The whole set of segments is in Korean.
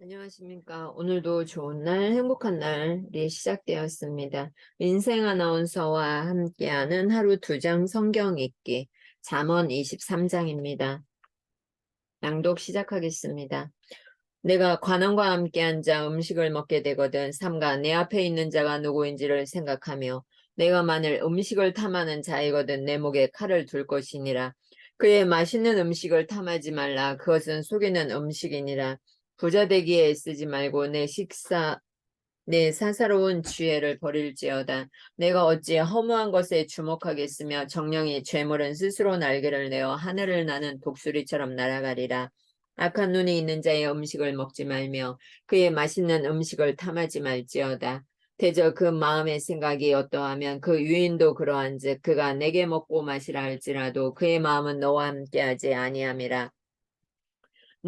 안녕하십니까. 오늘도 좋은 날, 행복한 날이 시작되었습니다. 인생 아나운서와 함께하는 하루 두 장 성경 읽기, 잠언 23장입니다. 낭독 시작하겠습니다. 내가 관원과 함께 앉아 음식을 먹게 되거든 삼가 내 앞에 있는 자가 누구인지를 생각하며 내가 만일 음식을 탐하는 자이거든 내 목에 칼을 둘 것이니라. 그의 맛있는 음식을 탐하지 말라. 그것은 속이는 음식이니라. 부자 되기에 애쓰지 말고 내 식사 내 사사로운 지혜를 버릴지어다. 내가 어찌 허무한 것에 주목하겠으며 정령이 죄물은 스스로 날개를 내어 하늘을 나는 독수리처럼 날아가리라. 악한 눈이 있는 자의 음식을 먹지 말며 그의 맛있는 음식을 탐하지 말지어다. 대저 그 마음의 생각이 어떠하면 그 유인도 그러한즉 그가 내게 먹고 마시라 할지라도 그의 마음은 너와 함께하지 아니함이라.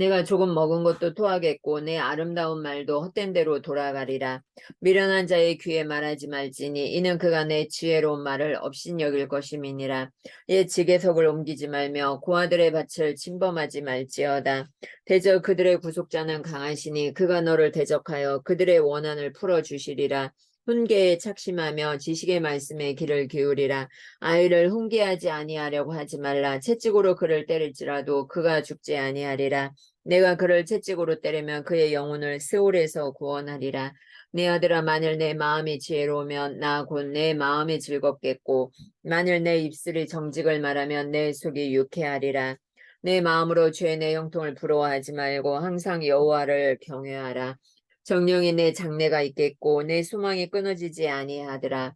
내가 조금 먹은 것도 토하겠고 내 아름다운 말도 헛된 대로 돌아가리라. 미련한 자의 귀에 말하지 말지니 이는 그가 내 지혜로운 말을 업신여길 것임이니라. 옛 지게석을 옮기지 말며 고아들의 밭을 침범하지 말지어다. 대저 그들의 구속자는 강하시니 그가 너를 대적하여 그들의 원한을 풀어주시리라. 훈계에 착심하며 지식의 말씀에 귀를 기울이라. 아이를 훈계하지 아니하려고 하지 말라. 채찍으로 그를 때릴지라도 그가 죽지 아니하리라. 내가 그를 채찍으로 때리면 그의 영혼을 세월에서 구원하리라. 내 아들아 만일 내 마음이 지혜로우면 나 곧 내 마음이 즐겁겠고 만일 내 입술이 정직을 말하면 내 속이 유쾌하리라. 내 마음으로 죄의 내 형통을 부러워하지 말고 항상 여호와를 경외하라. 정령이 내 장래가 있겠고 내 소망이 끊어지지 아니하더라.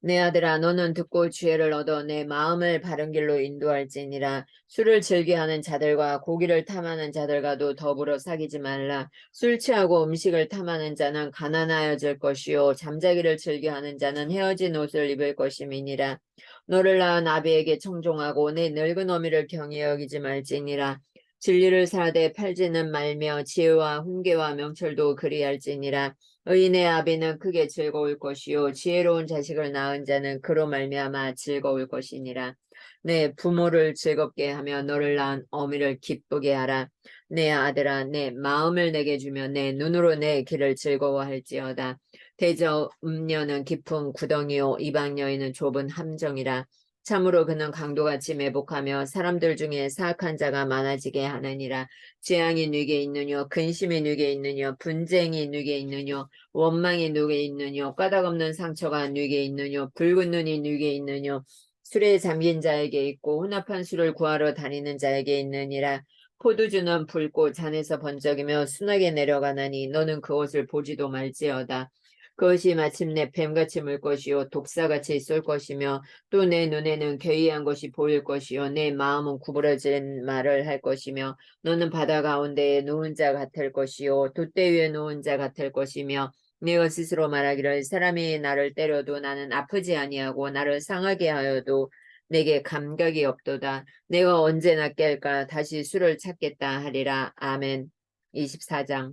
내 아들아 너는 듣고 지혜를 얻어 내 마음을 바른 길로 인도할지니라. 술을 즐겨하는 자들과 고기를 탐하는 자들과도 더불어 사귀지 말라. 술 취하고 음식을 탐하는 자는 가난하여질 것이요. 잠자기를 즐겨하는 자는 헤어진 옷을 입을 것임이니라. 너를 낳은 아비에게 청종하고 내 늙은 어미를 경히 여기지 말지니라 진리를 사되 팔지는 말며 지혜와 훈계와 명철도 그리할지니라 의인의 아비는 크게 즐거울 것이요 지혜로운 자식을 낳은 자는 그로 말미암아 즐거울 것이니라. 내 부모를 즐겁게 하며 너를 낳은 어미를 기쁘게 하라. 내 아들아 내 마음을 내게 주며 내 눈으로 내 길을 즐거워할지어다. 대저 음녀는 깊은 구덩이요 이방 여인은 좁은 함정이라. 참으로 그는 강도같이 매복하며 사람들 중에 사악한 자가 많아지게 하느니라. 재앙이 누게 있느뇨 근심이 누게 있느뇨 분쟁이 누게 있느뇨 원망이 누게 있느뇨 까닭 없는 상처가 누게 있느뇨 붉은 눈이 누게 있느뇨 술에 잠긴 자에게 있고 혼합한 술을 구하러 다니는 자에게 있느니라. 포도주는 붉고 잔에서 번쩍이며 순하게 내려가나니 너는 그것을 보지도 말지어다. 그것이 마침내 뱀같이 물 것이요 독사같이 쏠 것이며 또 내 눈에는 괴이한 것이 보일 것이요 내 마음은 구부러진 말을 할 것이며 너는 바다 가운데에 누운 자 같을 것이요 돛대 위에 누운 자 같을 것이며 내가 스스로 말하기를 사람이 나를 때려도 나는 아프지 아니하고 나를 상하게 하여도 내게 감각이 없도다. 내가 언제나 깰까 다시 술을 찾겠다 하리라. 아멘. 24장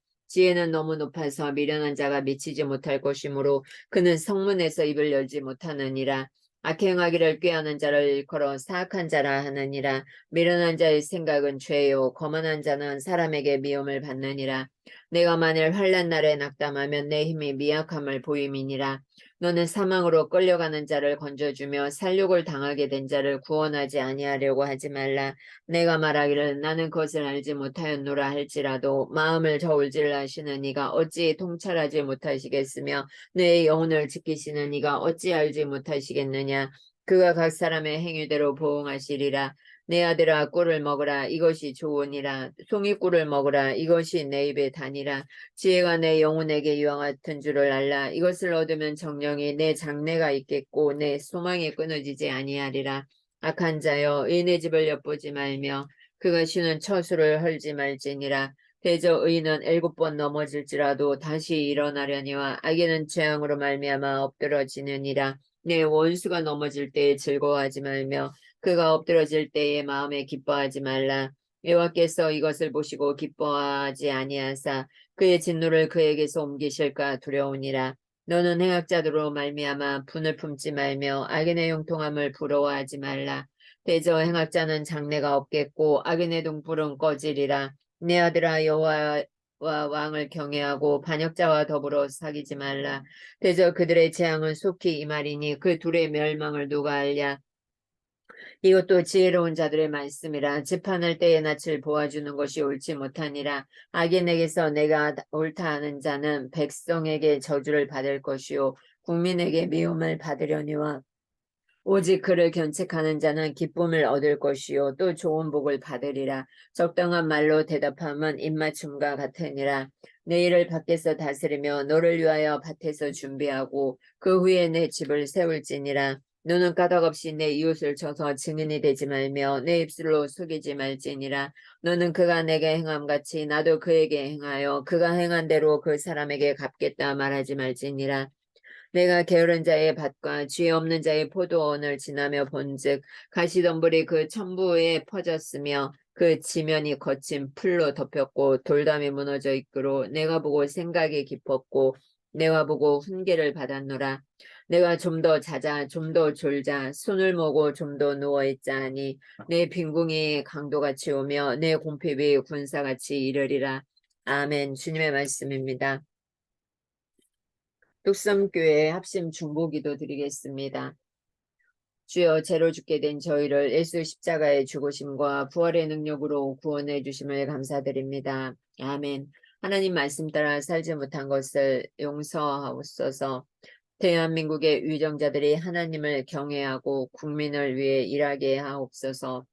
지혜는 너무 높아서 미련한 자가 미치지 못할 것이므로 그는 성문에서 입을 열지 못하느니라. 악행하기를 꾀하는 자를 일컬어 사악한 자라 하느니라. 미련한 자의 생각은 죄요. 거만한 자는 사람에게 미움을 받느니라. 내가 만일 환란 날에 낙담하면 내 힘이 미약함을 보임이니라. 너는 사망으로 끌려가는 자를 건져주며 살육을 당하게 된 자를 구원하지 아니하려고 하지 말라. 내가 말하기를 나는 그것을 알지 못하였노라 할지라도 마음을 저울질 하시는 이가 어찌 통찰하지 못하시겠으며 내 영혼을 지키시는 이가 어찌 알지 못하시겠느냐. 그가 각 사람의 행위대로 보응하시리라. 내 아들아 꿀을 먹으라. 이것이 좋으니라. 송이 꿀을 먹으라. 이것이 내 입에 다니라. 지혜가 내 영혼에게 유황 같은 줄을 알라. 이것을 얻으면 정령이 내 장래가 있겠고 내 소망이 끊어지지 아니하리라. 악한 자여 의인의 집을 엿보지 말며 그가 쉬는 처수를 헐지 말지니라 대저 의인은 일곱 번 넘어질지라도 다시 일어나려니와 악인은 재앙으로 말미암아 엎드러지느니라. 내 원수가 넘어질 때에 즐거워하지 말며 그가 엎드러질 때에 마음에 기뻐하지 말라. 여호와께서 이것을 보시고 기뻐하지 아니하사 그의 진노를 그에게서 옮기실까 두려우니라. 너는 행악자들로 말미암아 분을 품지 말며 악인의 용통함을 부러워하지 말라. 대저 행악자는 장래가 없겠고 악인의 동불은 꺼지리라 내 아들아 여호와 와 왕을 경외하고 반역자와 더불어 사귀지 말라. 대저 그들의 재앙은 속히 이 말이니 그 둘의 멸망을 누가 알랴. 이것도 지혜로운 자들의 말씀이라 재판할 때의 낯을 보아주는 것이 옳지 못하니라 악인에게서 내가 옳다 하는 자는 백성에게 저주를 받을 것이요 국민에게 미움을 받으려니와 오직 그를 견책하는 자는 기쁨을 얻을 것이요. 또 좋은 복을 받으리라. 적당한 말로 대답함은 입맞춤과 같으니라. 내 일을 밖에서 다스리며 너를 위하여 밭에서 준비하고 그 후에 내 집을 세울지니라. 너는 까닭없이 내 이웃을 쳐서 증인이 되지 말며 내 입술로 속이지 말지니라. 너는 그가 내게 행함 같이 나도 그에게 행하여 그가 행한 대로 그 사람에게 갚겠다 말하지 말지니라 내가 게으른 자의 밭과 죄 없는 자의 포도원을 지나며 본즉 가시덤불이 그 천부에 퍼졌으며 그 지면이 거친 풀로 덮였고 돌담이 무너져 있기로 내가 보고 생각이 깊었고 내가 보고 훈계를 받았노라. 내가 좀 더 자자 좀 더 졸자 손을 모고 좀 더 누워 있자 하니 내 빈궁이 강도같이 오며 내 공핍이 군사같이 이르리라. 아멘. 주님의 말씀입니다. 뚝섬교회 합심 중보기도 드리겠습니다. 주여 죄로 죽게 된 저희를 예수 십자가의 죽으심과 부활의 능력으로 구원해 주심을 감사드립니다. 아멘. 하나님 말씀 따라 살지 못한 것을 용서하옵소서. 대한민국의 위정자들이 하나님을 경외하고 국민을 위해 일하게 하옵소서.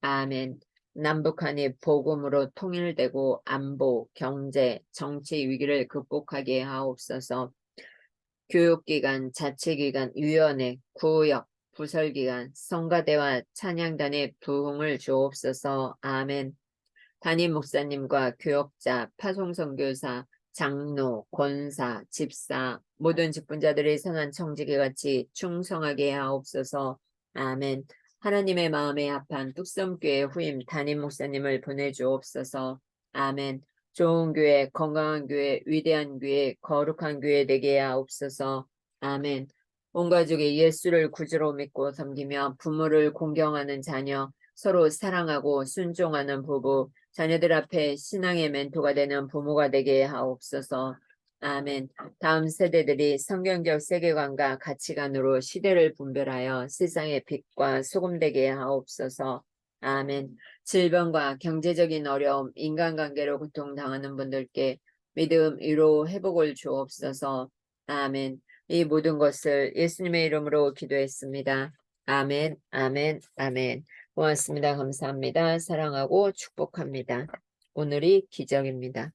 아멘. 남북한이 복음으로 통일되고 안보, 경제, 정치 위기를 극복하게 하옵소서. 교육기관, 자치기관, 위원회, 구역, 부설기관, 성가대와 찬양단의 부흥을 주옵소서. 아멘. 담임 목사님과 교역자, 파송선교사, 장로, 권사, 집사, 모든 직분자들의 선한 청지기 같이 충성하게 하옵소서. 아멘. 하나님의 마음에 합한 뚝섬교회 후임 담임 목사님을 보내주옵소서. 아멘. 좋은 교회, 건강한 교회, 위대한 교회, 거룩한 교회 되게 하옵소서. 아멘. 온 가족이 예수를 구주로 믿고 섬기며 부모를 공경하는 자녀, 서로 사랑하고 순종하는 부부, 자녀들 앞에 신앙의 멘토가 되는 부모가 되게 하옵소서. 아멘. 다음 세대들이 성경적 세계관과 가치관으로 시대를 분별하여 세상의 빛과 소금 되게 하옵소서. 아멘. 질병과 경제적인 어려움, 인간관계로 고통당하는 분들께 믿음, 위로, 회복을 주옵소서. 아멘. 이 모든 것을 예수님의 이름으로 기도했습니다. 아멘, 아멘, 아멘. 고맙습니다. 감사합니다. 사랑하고 축복합니다. 오늘이 기적입니다.